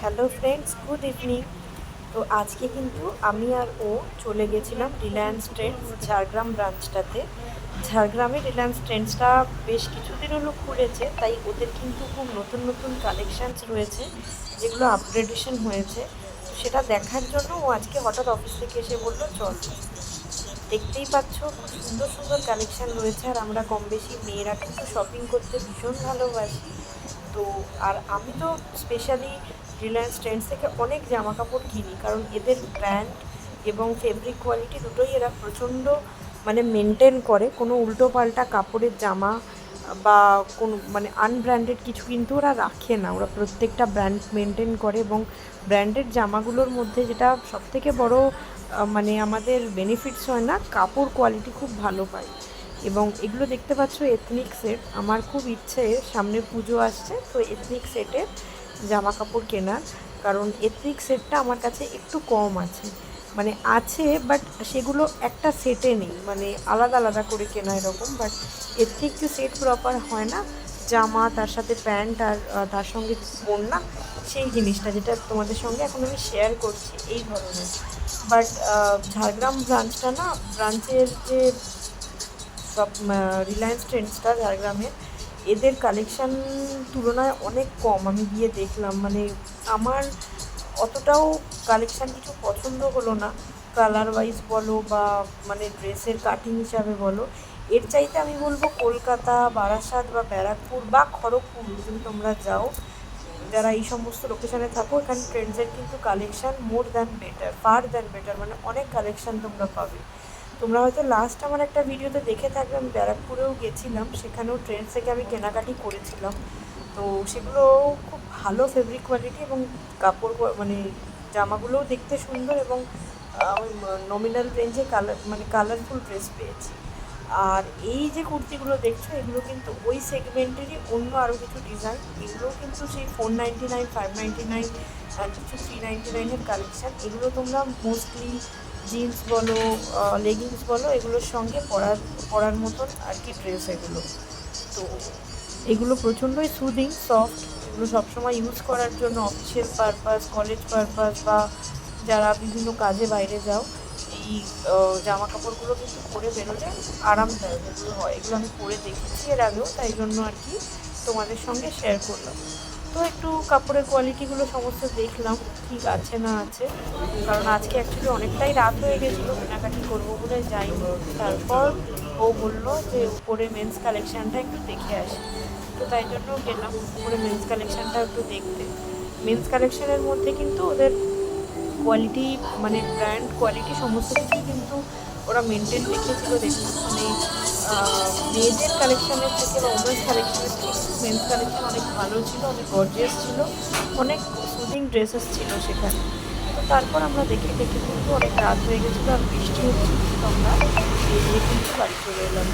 Hello friends, good evening. তো আজকে কিন্তু আমি আর ও চলে গেছিলাম রিলায়েন্স ট্রেন্ডস ঝাড়গ্রাম ব্রাঞ্চটাতে ঝাড়গ্রামে রিলায়েন্স ট্রেন্ডসটা বেশ কিছুদিন হলো খুলেছে তাই ওদের কিন্তু খুব নতুন নতুন কালেকশানস রয়েছে, যেগুলো আপগ্রেডেশন হয়েছে। সেটা দেখার জন্য ও আজকে হঠাৎ অফিস থেকে এসে বলল, চল। দেখতেই পাচ্ছ, খুব সুন্দর সুন্দর কালেকশান রয়েছে, আর আমরা কম বেশি মেয়েরা কিন্তু শপিং করতে ভীষণ ভালোবাসি। তো আর আমি তো স্পেশালি রিলায়েন্স ট্রেন্ডস থেকে অনেক জামা কাপড় কিনি, কারণ এদের ব্র্যান্ড এবং ফেব্রিক কোয়ালিটি দুটোই এরা প্রচণ্ড মানে মেনটেন করে। কোনো উল্টো পাল্টা কাপড়ের জামা বা কোনো মানে আনব্র্যান্ডেড কিছু কিন্তু ওরা রাখে না। ওরা প্রত্যেকটা ব্র্যান্ড মেনটেন করে এবং ব্র্যান্ডেড জামাগুলোর মধ্যে যেটা সবথেকে বড় মানে আমাদের বেনিফিটস হয় না, কাপড় কোয়ালিটি খুব ভালো পাই এবং এগুলো দেখতে পাচ্ছ এথনিক সেট আমার খুব ইচ্ছে, সামনে পুজো আসছে, তো এথনিক সেটের জামা কাপড় কেনার কারণ এথনিক সেটটা আমার কাছে একটু কম আছে। মানে আছে বাট সেগুলো একটা সেটে নেই। মানে আলাদা আলাদা করে কেনা এরকম বাট এথনিক যে সেট প্রপার হয় না, জামা, তার সাথে প্যান্ট আর তার সঙ্গে ওড়না সেই জিনিসটা যেটা তোমাদের সঙ্গে এখন আমি শেয়ার করছি, এই ধরনের। বাট ঝাড়গ্রাম ব্রাঞ্চটা না ব্রাঞ্চের যে সব রিলায়েন্স ট্রেন্ডসটা ঝাড়গ্রামের এদের কালেকশান তুলনায় অনেক কম। আমি গিয়ে দেখলাম মানে আমার অতটাও কালেকশান কিছু পছন্দ হলো না। কালার ওয়াইজ বলো বা মানে ড্রেসের কাটিং হিসাবে বলো, এর চাইতে আমি বলব কলকাতা, বারাসাত বা ব্যারাকপুর বা খড়গপুর, যদি তোমরা যাও, যারা এই সমস্ত লোকেশানে থাকো, এখানে ট্রেন্ডসের কিন্তু collection more than better far than better মানে অনেক কালেকশান তোমরা পাবে। তোমরা হয়তো লাস্ট আমার একটা ভিডিওতে দেখে থাকবে, আমি ব্যারাকপুরেও গেছিলাম, সেখানেও ট্রেন থেকে আমি কেনাকাটি করেছিলাম। তো সেগুলো খুব ভালো ফেব্রিক কোয়ালিটি এবং কাপড় মানে জামাগুলোও দেখতে সুন্দর এবং নমিনাল রেঞ্জে কালার মানে কালারফুল ড্রেস পেয়েছি। আর এই যে কুর্তিগুলো দেখছ, এগুলো কিন্তু ওই সেগমেন্টেরই অন্য আরও কিছু ডিজাইন এগুলোও কিন্তু সেই four ninety nine five ninety nine কিছু থ্রি নাইনটি নাইনের কালেকশান এগুলো তোমরা মোস্টলি জিন্স বলো লেগিংস বলো, এগুলোর সঙ্গে পরার পরার মতন আর কি ড্রেস এগুলো। তো এগুলো প্রচণ্ডই সুদিং সফট এগুলো সবসময় ইউজ করার জন্য অফিসিয়াল পারপাস কলেজ পারপাস বা যারা বিভিন্ন কাজে বাইরে যাও, এই জামা কাপড়গুলো কিন্তু পরে বেরোলে আরামদায়ক এগুলো হয়। এগুলো আমি পরে দেখেছি এর আগেও, তাই জন্য আর কি তোমাদের সঙ্গে শেয়ার করলাম। তো একটু কাপড়ের কোয়ালিটিগুলো সমস্ত দেখলাম, ঠিক আছে না আছে। কারণ আজকে অ্যাকচুয়ালি অনেকটাই রাত হয়ে গেছিল, কেনাকাটি করব বলে যাইনি। তারপর ও বলল যে উপরে মেন্স কালেকশানটা একটু দেখে আসি। তো তাই জন্য গেলাম উপরে মেন্স কালেকশানটা একটু দেখতে। মেন্স কালেকশানের মধ্যে কিন্তু ওদের কোয়ালিটি মানে ব্র্যান্ড কোয়ালিটি সমস্ত কিছুই কিন্তু ওরা মেনটেন রেখেছিল দেখুন মানে মেয়েদের কালেকশানের থেকে বা ওমেন্স কালেকশানের থেকে মেন্স কালেকশন অনেক ভালো ছিল, অনেক গর্জিয়াস ছিল, অনেক সুদিং ড্রেসেস ছিল সেখানে। তো তারপর আমরা দেখে দেখে কিন্তু অনেক রাত হয়ে গেছিল আর বৃষ্টি হচ্ছিল। আমরা কিন্তু বাড়ি চলে এলাম।